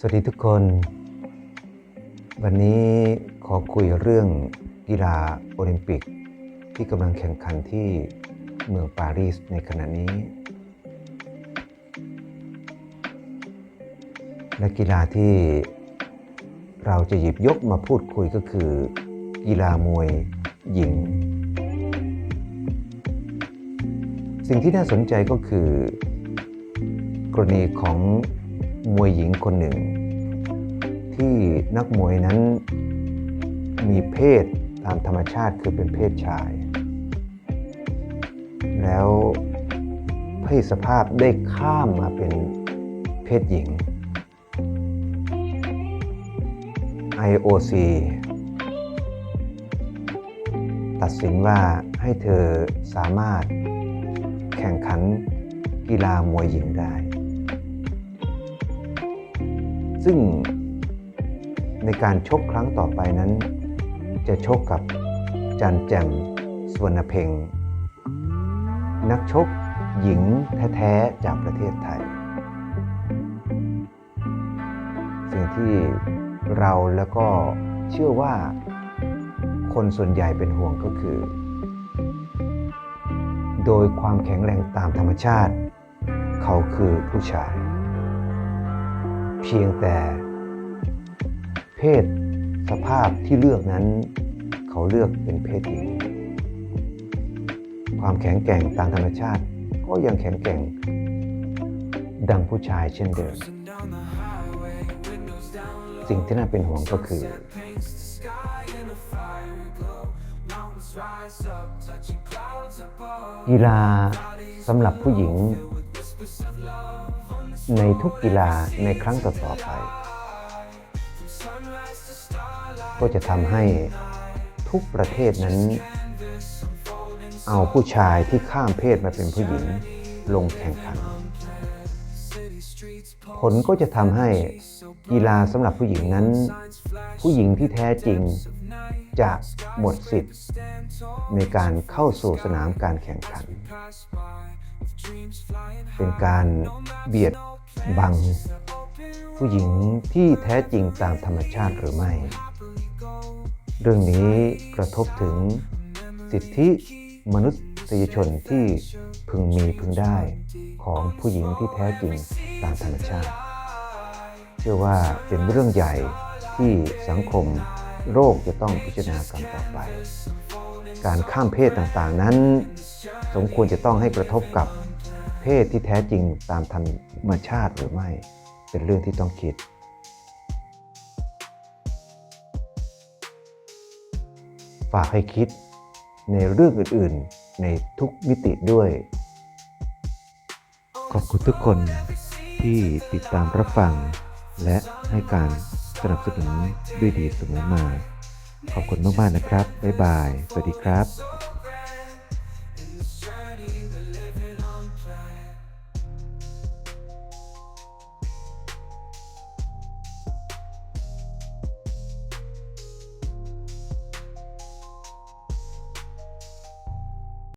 สวัสดีทุกคน วันนี้ขอคุยเรื่องกีฬาโอลิมปิก ที่กำลังแข่งขันที่เมืองปารีสในขณะนี้ และกีฬาที่เราจะหยิบยกมาพูดคุยก็คือ กีฬามวยหญิง สิ่งที่น่าสนใจก็คือกรณีของ มวยหญิงคนหนึ่ง ที่นักมวยนั้นมีเพศตามธรรมชาติคือเป็นเพศชาย แล้วเพศสภาพได้ข้ามมาเป็นเพศหญิง IOC ตัดสินว่าให้เธอสามารถแข่งขันกีฬามวยหญิงได้ ซึ่งในการชกครั้งต่อไปนั้น จะชกกับจันแจมสวนเพ็งนักชกหญิงแท้ๆจากประเทศไทย สิ่งที่เราแล้วก็เชื่อว่าคนส่วนใหญ่เป็นห่วงก็คือ โดยความแข็งแรงตามธรรมชาติ เขาคือผู้ชาย เพียงแต่เพศสภาพที่เลือกนั้น เขาเลือกเป็นเพศหญิง ความแข็งแกร่งตามธรรมชาติ ก็ยังแข็งแกร่ง ดังผู้ชายเช่นเดิม สิ่งที่น่าเป็นห่วงก็คือ กีฬาสำหรับผู้หญิง ในทุกกีฬาในครั้งต่อๆไป ก็จะทำให้ทุกประเทศนั้น เอาผู้ชายที่ข้ามเพศมาเป็นผู้หญิงลงแข่งขัน ผลก็จะทำให้กีฬาสำหรับผู้หญิงนั้น ผู้หญิงที่แท้จริง จะหมดสิทธิ์ในการเข้าสู่สนามการแข่งขัน เป็นการเบียดบัง ผู้หญิงที่แท้จริงตามธรรมชาติหรือไม่ เรื่องนี้กระทบถึงสิทธิมนุษยชนที่พึงมีพึงได้ของผู้หญิงที่แท้จริงตามธรรมชาติ เชื่อว่าเป็นเรื่องใหญ่ที่สังคม โรคจะต้องพิจารณากันต่อไป การข้ามเพศต่างๆนั้น สมควรจะต้องให้กระทบกับเพศที่แท้จริงตามธรรมชาติหรือไม่ เป็นเรื่องที่ต้องคิด ฝากให้คิดในเรื่องอื่นๆในทุกมิติด้วย ขอบคุณทุกคนที่ติดตามรับฟังและให้การ สนับสนุนด้วยดีเสมอมา ขอบคุณมาก ๆ นะครับ บ๊ายบาย สวัสดีครับ